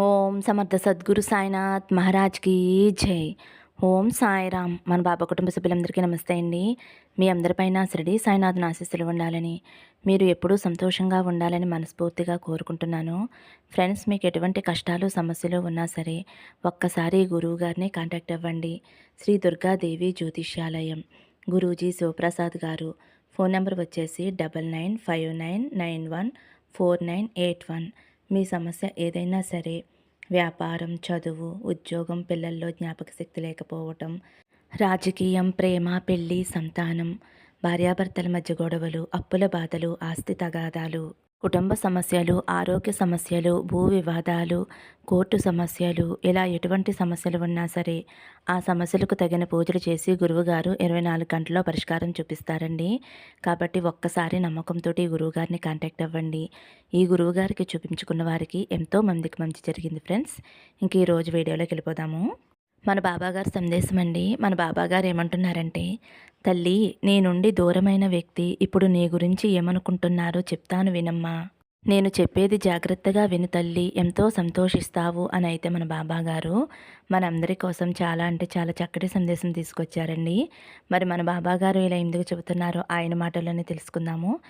ఓం సమర్థ సద్గురు సాయినాథ్ మహారాజ్కి జై. ఓం సాయిరామ్ మన బాబా కుటుంబ సభ్యులందరికీ నమస్తే అండి. మీ అందరిపైన శిరడి సాయినాథ్ని ఆశీస్సులు ఉండాలని మీరు ఎప్పుడూ సంతోషంగా ఉండాలని మనస్ఫూర్తిగా కోరుకుంటున్నాను. ఫ్రెండ్స్ మీకు ఎటువంటి కష్టాలు సమస్యలు ఉన్నా సరే ఒక్కసారి గురువు గారిని కాంటాక్ట్ అవ్వండి. శ్రీ దుర్గాదేవి జ్యోతిష్యాలయం. గురూజీ శివప్రసాద్ గారు. ఫోన్ నెంబర్ వచ్చేసి double nine five nine nine one four nine eight one. మీ సమస్య ఏదైనా సరే వ్యాపారం చదువు ఉద్యోగం పిల్లల్లో జ్ఞాపక శక్తి లేకపోవటం రాజకీయం ప్రేమ పెళ్ళి సంతానం భార్యాభర్తల మధ్య గొడవలు అప్పుల బాధలు ఆస్తి తగాదాలు కుటుంబ సమస్యలు ఆరోగ్య సమస్యలు భూ వివాదాలు కోర్టు సమస్యలు ఇలా ఎటువంటి సమస్యలు ఉన్నా సరే ఆ సమస్యలకు తగిన పూజలు చేసి గురువుగారు ఇరవై నాలుగు గంటల్లో పరిష్కారం చూపిస్తారండి. కాబట్టి ఒక్కసారి నమ్మకంతో గురువుగారిని కాంటాక్ట్ అవ్వండి. ఈ గురువుగారికి చూపించుకున్న వారికి ఎంతో మందికి మంచి జరిగింది ఫ్రెండ్స్. ఇంక ఈరోజు వీడియోలోకి వెళ్ళిపోదాము. మన బాబాగారు సందేశం అండి. మన బాబాగారు ఏమంటున్నారంటే తల్లి నీ నుండి దూరమైన వ్యక్తి ఇప్పుడు నీ గురించి ఏమనుకుంటున్నారో చెప్తాను వినమ్మా. నేను చెప్పేది జాగ్రత్తగా విను తల్లి ఎంతో సంతోషిస్తావు అని అయితే మన బాబాగారు మనందరి కోసం చాలా అంటే చాలా చక్కటి సందేశం తీసుకొచ్చారండి. మరి మన బాబాగారు ఇలా ఎందుకు చెబుతున్నారో ఆయన మాటల్లోనే తెలుసుకుందాము.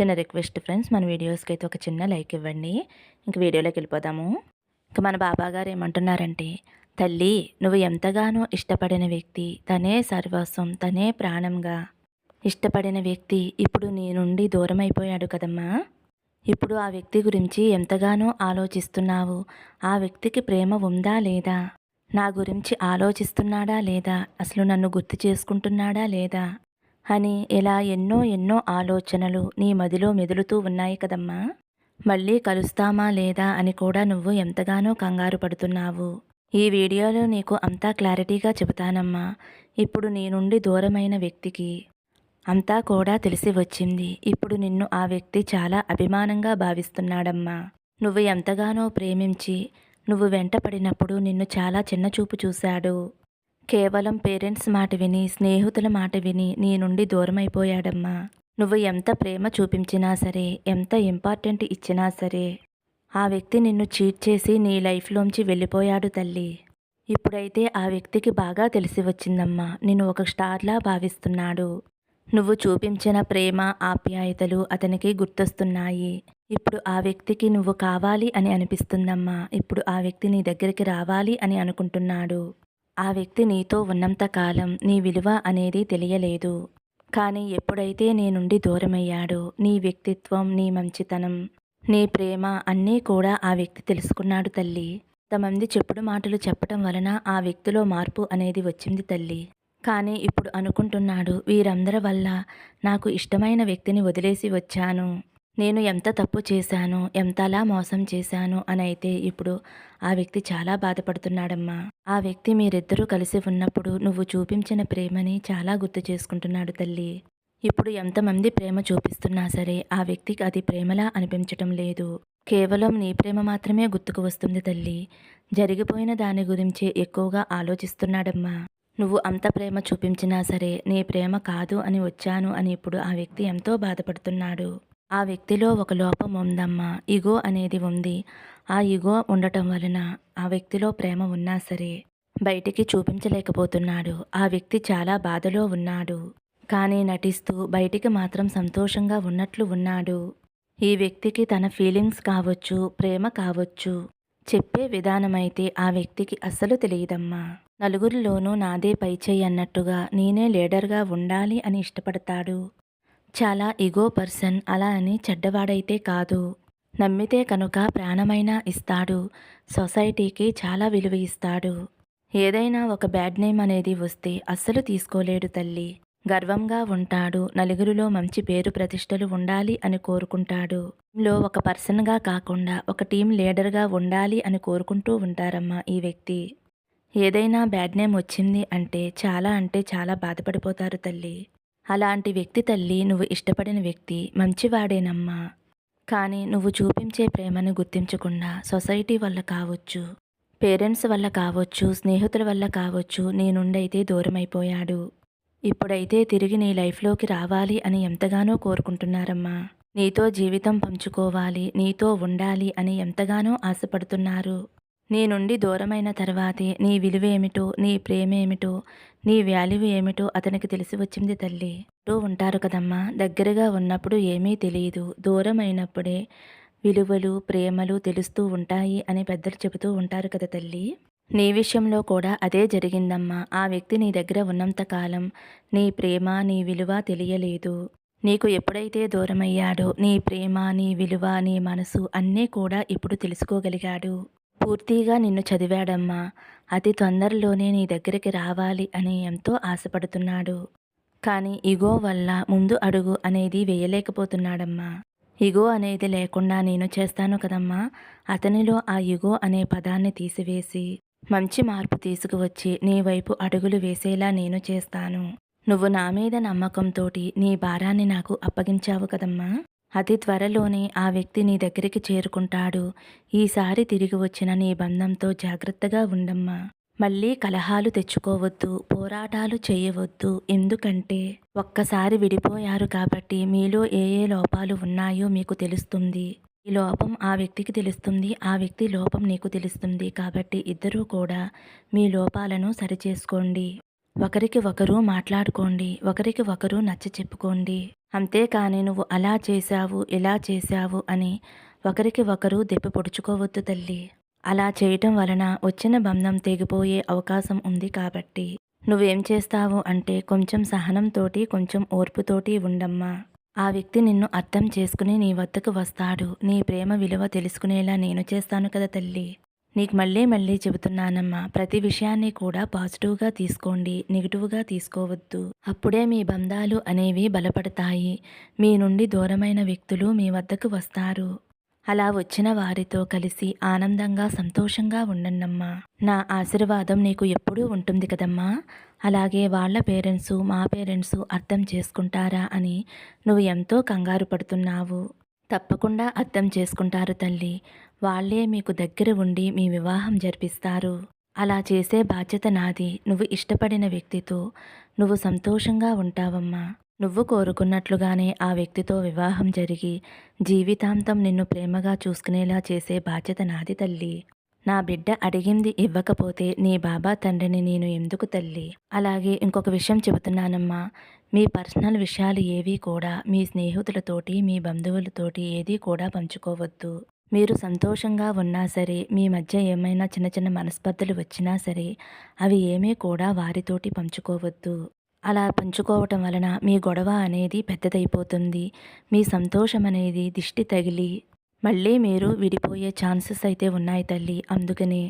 చిన్న రిక్వెస్ట్ ఫ్రెండ్స్ మన వీడియోస్కి అయితే ఒక చిన్న లైక్ ఇవ్వండి. ఇంక వీడియోలోకి వెళ్ళిపోదాము. ఇంక మన బాబాగారు ఏమంటున్నారంటే తల్లి నువ్వు ఎంతగానో ఇష్టపడిన వ్యక్తి తనే సర్వస్వం తనే ప్రాణంగా. ఇష్టపడిన వ్యక్తి ఇప్పుడు నీ నుండి దూరమైపోయాడు కదమ్మా. ఇప్పుడు ఆ వ్యక్తి గురించి ఎంతగానో ఆలోచిస్తున్నావు. ఆ వ్యక్తికి ప్రేమ ఉందా లేదా? నా గురించి ఆలోచిస్తున్నాడా లేదా? అసలు నన్ను గుర్తు చేసుకుంటున్నాడా లేదా? అని ఇలా ఎన్నో ఎన్నో ఆలోచనలు నీ మదిలో మెదులుతూ ఉన్నాయి కదమ్మా. మళ్ళీ కలుస్తామా లేదా అని కూడా నువ్వు ఎంతగానో కంగారు పడుతున్నావు. ఈ వీడియోలో నీకు అంతా క్లారిటీగా చెబుతానమ్మా. ఇప్పుడు నీ నుండి దూరమైన వ్యక్తికి అంతా కూడా తెలిసి వచ్చింది. ఇప్పుడు నిన్ను ఆ వ్యక్తి చాలా అభిమానంగా భావిస్తున్నాడమ్మా. నువ్వు ఎంతగానో ప్రేమించి నువ్వు వెంటపడినప్పుడు నిన్ను చాలా చిన్నచూపు చూశాడు. కేవలం పేరెంట్స్ మాట విని స్నేహితుల మాట విని నీ నుండి దూరమైపోయాడమ్మా. నువ్వు ఎంత ప్రేమ చూపించినా సరే ఎంత ఇంపార్టెంట్ ఇచ్చినా సరే ఆ వ్యక్తి నిన్ను చీట్ చేసి నీ లైఫ్లోంచి వెళ్ళిపోయాడు తల్లి. ఇప్పుడైతే ఆ వ్యక్తికి బాగా తెలిసి వచ్చిందమ్మా నిన్ను ఒక స్టార్లా భావిస్తున్నాడు. నువ్వు చూపించిన ప్రేమ ఆప్యాయతలు అతనికి గుర్తొస్తున్నాయి. ఇప్పుడు ఆ వ్యక్తికి నువ్వు కావాలి అని అనిపిస్తుందమ్మా. ఇప్పుడు ఆ వ్యక్తి నీ దగ్గరికి రావాలి అని అనుకుంటున్నాడు. ఆ వ్యక్తి నీతో ఉన్నంత కాలం నీ విలువ అనేది తెలియలేదు. కానీ ఎప్పుడైతే నీ నుండి దూరమయ్యాడో నీ వ్యక్తిత్వం నీ మంచితనం నీ ప్రేమ అన్నీ కూడా ఆ వ్యక్తి తెలుసుకున్నాడు తల్లి. కొంతమంది చెప్పుడు మాటలు చెప్పటం వలన ఆ వ్యక్తిలో మార్పు అనేది వచ్చింది తల్లి. కానీ ఇప్పుడు అనుకుంటున్నాడు వీరందరి వల్ల నాకు ఇష్టమైన వ్యక్తిని వదిలేసి వచ్చాను. నేను ఎంత తప్పు చేశాను ఎంతలా మోసం చేశాను అని అయితే ఇప్పుడు ఆ వ్యక్తి చాలా బాధపడుతున్నాడమ్మా. ఆ వ్యక్తి మీరిద్దరూ కలిసి ఉన్నప్పుడు నువ్వు చూపించిన ప్రేమని చాలా గుర్తు చేసుకుంటున్నాడు తల్లి. ఇప్పుడు ఎంతమంది ప్రేమ చూపిస్తున్నా సరే ఆ వ్యక్తికి అది ప్రేమలా అనిపించటం లేదు. కేవలం నీ ప్రేమ మాత్రమే గుర్తుకు వస్తుంది తల్లి. జరిగిపోయిన దాని గురించి ఎక్కువగా ఆలోచిస్తున్నాడమ్మా. నువ్వు అంత ప్రేమ చూపించినా సరే నీ ప్రేమ కాదు అని వచ్చాను అని ఇప్పుడు ఆ వ్యక్తి ఎంతో బాధపడుతున్నాడు. ఆ వ్యక్తిలో ఒక లోపం ఉందమ్మా. ఇగో అనేది ఉంది. ఆ ఇగో ఉండటం వలన ఆ వ్యక్తిలో ప్రేమ ఉన్నా సరే బయటికి చూపించలేకపోతున్నాడు. ఆ వ్యక్తి చాలా బాధలో ఉన్నాడు. కానీ నటిస్తూ బయటికి మాత్రం సంతోషంగా ఉన్నట్లు ఉన్నాడు. ఈ వ్యక్తికి తన ఫీలింగ్స్ కావచ్చు ప్రేమ కావచ్చు చెప్పే విధానమైతే ఆ వ్యక్తికి అస్సలు తెలియదమ్మా. నలుగురిలోనూ నాదే పైచేయి అన్నట్టుగా నేనే లీడర్గా ఉండాలి అని ఇష్టపడతాడు. చాలా ఇగో పర్సన్ అలా అని చెడ్డవాడైతే కాదు. నమ్మితే కనుక ప్రాణమైనా ఇస్తాడు. సొసైటీకి చాలా విలువ ఇస్తాడు. ఏదైనా ఒక బ్యాడ్ నేమ్ అనేది వస్తే అస్సలు తీసుకోలేడు తల్లి. గర్వంగా ఉంటాడు. నలుగురిలో మంచి పేరు ప్రతిష్టలు ఉండాలి అని కోరుకుంటాడు. లో ఒక పర్సన్గా కాకుండా ఒక టీం లీడర్గా ఉండాలి అని కోరుకుంటూ ఉంటారమ్మా ఈ వ్యక్తి. ఏదైనా బ్యాడ్ నేమ్ వచ్చింది అంటే చాలా అంటే చాలా బాధపడిపోతారు తల్లి. అలాంటి వ్యక్తి తల్లి నువ్వు ఇష్టపడిన వ్యక్తి మంచివాడేనమ్మా. కానీ నువ్వు చూపించే ప్రేమను గుర్తించకుండా సొసైటీ వల్ల కావచ్చు పేరెంట్స్ వల్ల కావచ్చు స్నేహితుల వల్ల కావచ్చు నీ నుండైతే దూరమైపోయాడు. ఇప్పుడైతే తిరిగి నీ లైఫ్లోకి రావాలి అని ఎంతగానో కోరుకుంటున్నారమ్మా. నీతో జీవితం పంచుకోవాలి నీతో ఉండాలి అని ఎంతగానో ఆశపడుతున్నారు. నీ నుండి దూరమైన తర్వాతే నీ విలువేమిటో నీ ప్రేమ ఏమిటో నీ వాల్యూ ఏమిటో అతనికి తెలిసి వచ్చింది తల్లి. అంటూ ఉంటారు కదమ్మా. దగ్గరగా ఉన్నప్పుడు ఏమీ తెలియదు. దూరం అయినప్పుడే విలువలు ప్రేమలు తెలుస్తూ ఉంటాయి అని పెద్దలు చెబుతూ ఉంటారు కదా తల్లి. నీ విషయంలో కూడా అదే జరిగిందమ్మా. ఆ వ్యక్తి నీ దగ్గర ఉన్నంత కాలం నీ ప్రేమ నీ విలువ తెలియలేదు. నీకు ఎప్పుడైతే దూరమయ్యాడో నీ ప్రేమ నీ విలువ నీ మనసు అన్నీ కూడా ఇప్పుడు తెలుసుకోగలిగాడు. పూర్తిగా నిన్ను చదివాడమ్మా. అతి తొందరలోనే నీ దగ్గరికి రావాలి అని ఎంతో ఆశపడుతున్నాడు. కానీ ఇగో వల్ల ముందు అడుగు అనేది వేయలేకపోతున్నాడమ్మా. ఇగో అనేది లేకుండా నేను చేస్తాను కదమ్మా. అతనిలో ఆ ఇగో అనే పదాన్ని తీసివేసి మంచి మార్పు తీసుకువచ్చి నీ వైపు అడుగులు వేసేలా నేను చేస్తాను. నువ్వు నా మీద నమ్మకంతోటి నీ భారాన్ని నాకు అప్పగించావు కదమ్మా. అతి త్వరలోనే ఆ వ్యక్తి నీ దగ్గరికి చేరుకుంటాడు. ఈసారి తిరిగి వచ్చిన నీ బంధంతో జాగ్రత్తగా ఉండమ్మా. మళ్ళీ కలహాలు తెచ్చుకోవద్దు పోరాటాలు చేయవద్దు. ఎందుకంటే ఒక్కసారి విడిపోయారు కాబట్టి మీలో ఏ ఏ లోపాలు ఉన్నాయో మీకు తెలుస్తుంది. ఈ లోపం ఆ వ్యక్తికి తెలుస్తుంది. ఆ వ్యక్తి లోపం నీకు తెలుస్తుంది. కాబట్టి ఇద్దరూ కూడా మీ లోపాలను సరిచేసుకోండి. ఒకరికి ఒకరు మాట్లాడుకోండి. ఒకరికి ఒకరు నచ్చ చెప్పుకోండి. అంతేకాని నువ్వు అలా చేశావు ఇలా చేశావు అని ఒకరికి ఒకరు దెప్పి పొడుచుకోవద్దు తల్లి. అలా చేయటం వలన వచ్చిన బంధం తెగిపోయే అవకాశం ఉంది కాబట్టి. నువ్వేం చేస్తావు అంటే కొంచెం సహనంతోటి కొంచెం ఓర్పుతోటి ఉండమ్మా. ఆ వ్యక్తి నిన్ను అర్థం చేసుకుని నీ వద్దకు వస్తాడు. నీ ప్రేమ విలువ తెలుసుకునేలా నేను చేస్తాను కదా తల్లి. నీకు మళ్ళీ మళ్ళీ చెబుతున్నానమ్మా. ప్రతి విషయాన్ని కూడా పాజిటివ్గా తీసుకోండి. నెగిటివ్గా తీసుకోవద్దు. అప్పుడే మీ బంధాలు అనేవి బలపడతాయి. మీ నుండి దూరమైన వ్యక్తులు మీ వద్దకు వస్తారు. అలా వచ్చిన వారితో కలిసి ఆనందంగా సంతోషంగా ఉండండమ్మా. నా ఆశీర్వాదం నీకు ఎప్పుడూ ఉంటుంది కదమ్మా. అలాగే వాళ్ళ పేరెంట్స్ మా పేరెంట్స్ అర్థం చేసుకుంటారా అని నువ్వు ఎంతో కంగారు పడుతున్నావు. తప్పకుండా అర్థం చేసుకుంటారు తల్లి. వాళ్ళే మీకు దగ్గర ఉండి మీ వివాహం జరిపిస్తారు. అలా చేసే బాధ్యత నాది. నువ్వు ఇష్టపడిన వ్యక్తితో నువ్వు సంతోషంగా ఉంటావమ్మా. నువ్వు కోరుకున్నట్లుగానే ఆ వ్యక్తితో వివాహం జరిగి జీవితాంతం నిన్ను ప్రేమగా చూసుకునేలా చేసే బాధ్యత నాది తల్లి. నా బిడ్డ అడిగింది ఇవ్వకపోతే నీ బాబా తండ్రిని నేను ఎందుకు తల్లి? అలాగే ఇంకొక విషయం చెబుతున్నానమ్మా. మీ పర్సనల్ విషయాలు ఏవీ కూడా మీ స్నేహితులతోటి మీ బంధువులతోటి ఏదీ కూడా పంచుకోవద్దు. మీరు సంతోషంగా ఉన్నా సరే మీ మధ్య ఏమైనా చిన్న చిన్న మనస్పర్ధలు వచ్చినా సరే అవి ఏమీ కూడా వారితోటి పంచుకోవద్దు. అలా పంచుకోవటం వలన మీ గొడవ అనేది పెద్దదైపోతుంది. మీ సంతోషం అనేది దిష్టి తగిలి మళ్ళీ మీరు విడిపోయే ఛాన్సెస్ అయితే ఉన్నాయి తల్లి. అందుకనే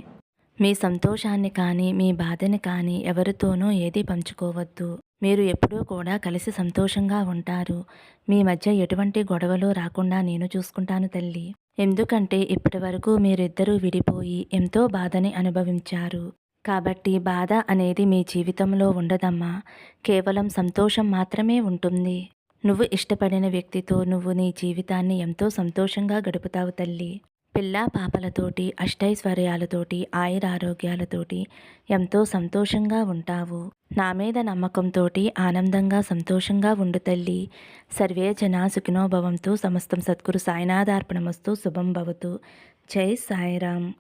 మీ సంతోషాన్ని కానీ మీ బాధని కానీ ఎవరితోనూ ఏది పంచుకోవద్దు. మీరు ఎప్పుడూ కూడా కలిసి సంతోషంగా ఉంటారు. మీ మధ్య ఎటువంటి గొడవలు రాకుండా నేను చూసుకుంటాను తల్లి. ఎందుకంటే ఇప్పటి వరకు మీరిద్దరూ విడిపోయి ఎంతో బాధని అనుభవించారు. కాబట్టి బాధ అనేది మీ జీవితంలో ఉండదమ్మా. కేవలం సంతోషం మాత్రమే ఉంటుంది. నువ్వు ఇష్టపడిన వ్యక్తితో నువ్వు నీ జీవితాన్ని ఎంతో సంతోషంగా గడుపుతావు తల్లి. పిల్ల పాపలతోటి అష్టైశ్వర్యాలతోటి ఆయురారోగ్యాలతోటి ఎంతో సంతోషంగా ఉంటావు. నా మీద నమ్మకంతో ఆనందంగా సంతోషంగా ఉండు తల్లి. సర్వే జనా సుఖినోభవంతో సమస్తం సద్గురు సాయినాథార్పణమస్తు శుభం భవతు. జై సాయిరామ్.